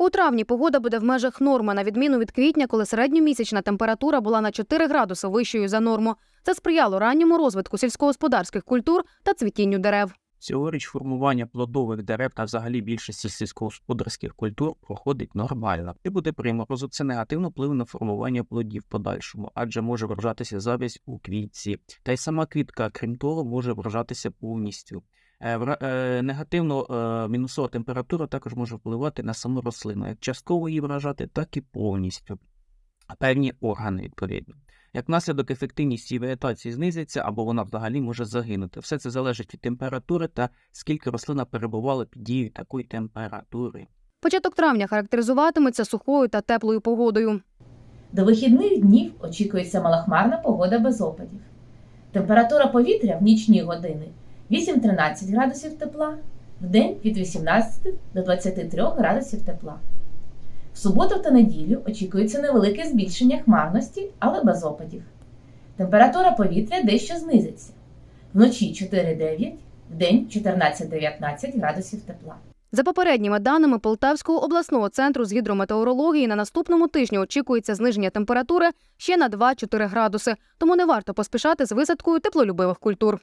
У травні погода буде в межах норми, на відміну від квітня, коли середньомісячна температура була на 4 градуси вищою за норму. Це сприяло ранньому розвитку сільськогосподарських культур та цвітінню дерев. Цьогоріч формування плодових дерев та взагалі більшості сільськогосподарських культур проходить нормально. І буде приморозу, це негативно вплив на формування плодів в подальшому, адже може вражатися завість у квітці. Та й сама квітка, крім того, може вражатися повністю. Е, е, Негативно е, мінусова температура також може впливати на саму рослину, як частково її вражати, так і повністю. Певні органи відповідно. Як наслідок, ефективність її вегетації знизиться або вона взагалі може загинути. Все це залежить від температури та скільки рослина перебувала під дією такої температури. Початок травня характеризуватиметься сухою та теплою погодою. До вихідних днів очікується малохмарна погода без опадів. Температура повітря в нічні години 8-13 градусів тепла, в день від 18 до 23 градусів тепла. В суботу та неділю очікується невелике збільшення хмарності, але без опадів. Температура повітря дещо знизиться. Вночі 4-9, в день 14-19 градусів тепла. За попередніми даними Полтавського обласного центру з гідрометеорології, на наступному тижні очікується зниження температури ще на 2-4 градуси, тому не варто поспішати з висадкою теплолюбивих культур.